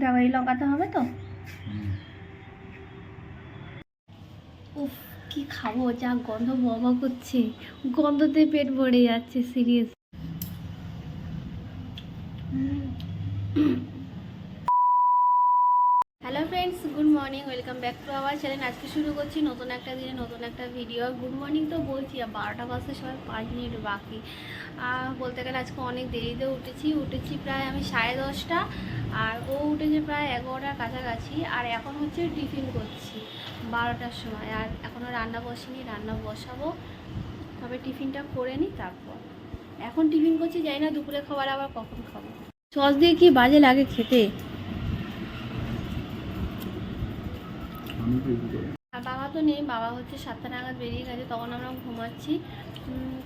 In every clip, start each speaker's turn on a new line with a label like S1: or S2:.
S1: দাবাই লগাতে হবে তো? উফ কি খাব? যা গন্ধ বাবা করছে। গন্ধতে পেট ভরে যাচ্ছে serious friends good morning welcome back to our channel আজকে শুরু করছি নতুন একটা দিনে নতুন একটা ভিডিও গুড মর্নিং তো বলছি, আর বারোটা বাজতে সবাই পাঁচ মিনিট বাকি। আর বলতে গেলে আজকে অনেক দেরিতে উঠেছি। উঠেছি প্রায় আমি সাড়ে দশটা, আর ও উঠেছে প্রায় এগারোটার কাছাকাছি। আর এখন হচ্ছে টিফিন করছি বারোটার সময়। আর এখনও রান্না বসিনি, রান্না বসাবো। তবে টিফিনটা করে নিই তারপর। এখন টিফিন করছি, জানি না দুপুরে খাবার আবার কখন খাব। সস দিয়ে কি বাজে লাগে খেতে? আর বাবা তো নেই বাবা হচ্ছে সাতটা নাগাদ বেরিয়ে গেছে তখন আমরা ঘুমাচ্ছি।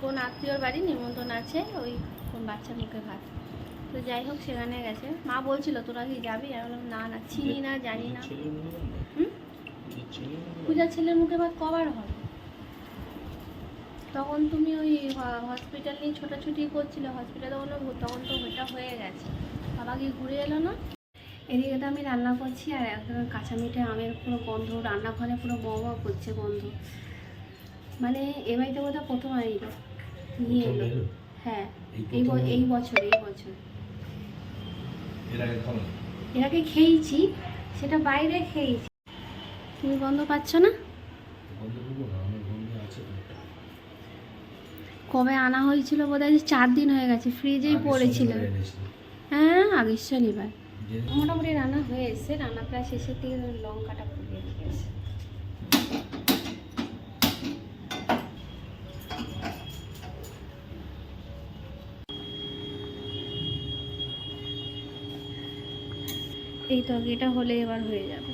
S1: কোন আত্মীয়র বাড়ি নিমন্ত্রণ আছে ওই কোন বাচ্চার মুখে ভাত। তো যাই হোক সেখানে গেছে। মা বলছিল তোরা কি যাবি? আমি বললাম না না চিনি না জানি না। হুম? পূজার ছেলের মুখে ভাত কবার হবে? তখন তুমি ওই হসপিটাল নিয়ে ছোটাছুটি করছিলে হসপিটালে তখন তখন তো ওইটা হয়ে গেছে। বাবা কি ঘুরে এলো না? এদিকে তো আমি রান্না করছি আর এখন কাঁচা মিঠে আমের পুরো গন্ধ রান্নাঘরে পুরো বমা করছে গন্ধ। মানে এ বাড়িতে বোধহয় প্রথম আইলো নিয়ে এলো। হ্যাঁ এই এই বছর এই বছর। এর আগে খেয়েছি সেটা বাইরে খেয়েছি। তুমি গন্ধ পাচ্ছ না? কবে আনা হয়েছিল বোধহয়? যে চার দিন হয়ে গেছে ফ্রিজেই পড়েছিল। হ্যাঁ আগের শনিবার। মোটামুটি রান্না হয়ে এসছে রান্না প্রায় শেষের দিকে লঙ্কাটা ফুলিয়ে দিয়েছে। এই তরকারিটা হলে এবার হয়ে যাবে।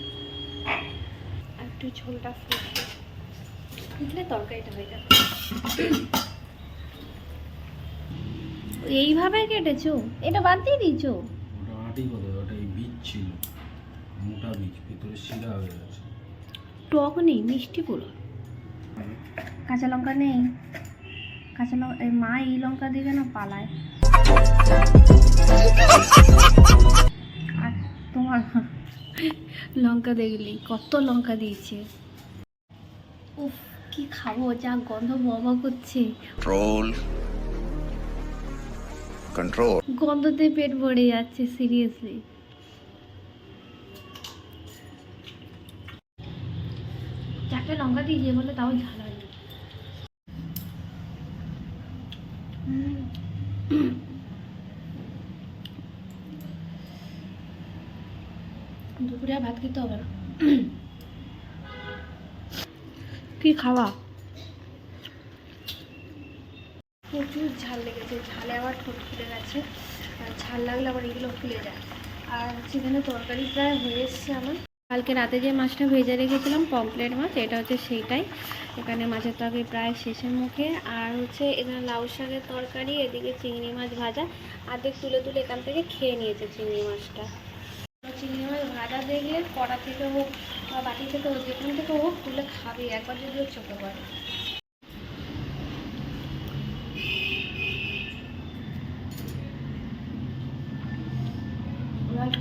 S1: আর একটু ঝোলটা ফুটবে ফুটলে তরকারিটা হয়ে যাবে। এইভাবে কেটেছো? এটা বাদ দিয়ে দিয়েছ?
S2: হয়ে গেছে
S1: টক নেই মিষ্টি পুরো। কাঁচা লঙ্কা নেই। কাঁচা লঙ্কা মা এই লঙ্কা দিবে না পালায়। আর তোমার লঙ্কা দেখলি কত লঙ্কা দিয়েছে। উফ কি খাব যা গন্ধ বাবা করছে।
S3: Control.
S1: গন্ধতে পেট ভরে যাচ্ছে সিরিয়াসলি চারটে লঙ্কা দিয়েছে বলে তাও ঝাল হয়নি। দুপুরে ভাত খেতে হবে না। কি খাওয়া? প্রচুর ঝাল লেগেছে ঝালে আবার ঠোঁট ফুলে গেছে। আর ঝাল লাগলে আবার এগুলো ফুলে যায়। আর সেখানে তরকারি প্রায় হয়ে এসছে আমার। কালকে রাতে যে মাছটা ভেজে রেখেছিলাম পমপ্লেট মাছ, এটা হচ্ছে সেইটাই। এখানে মাছের তরকারি প্রায় শেষের মুখে। আর হচ্ছে এখানে লাউ শাকের তরকারি, এদিকে চিংড়ি মাছ ভাজা। আর্ধেক তুলে তুলে এখান থেকে খেয়ে নিয়েছে চিংড়ি মাছটা। চিংড়ি মাছ ভাজা দেখলে কড়া থেকে হোক বা বাটি থেকে হোক যেখান থেকে হোক, তুলে খাবে, একবার যদি ওর চোখে পড়ে। ঝালে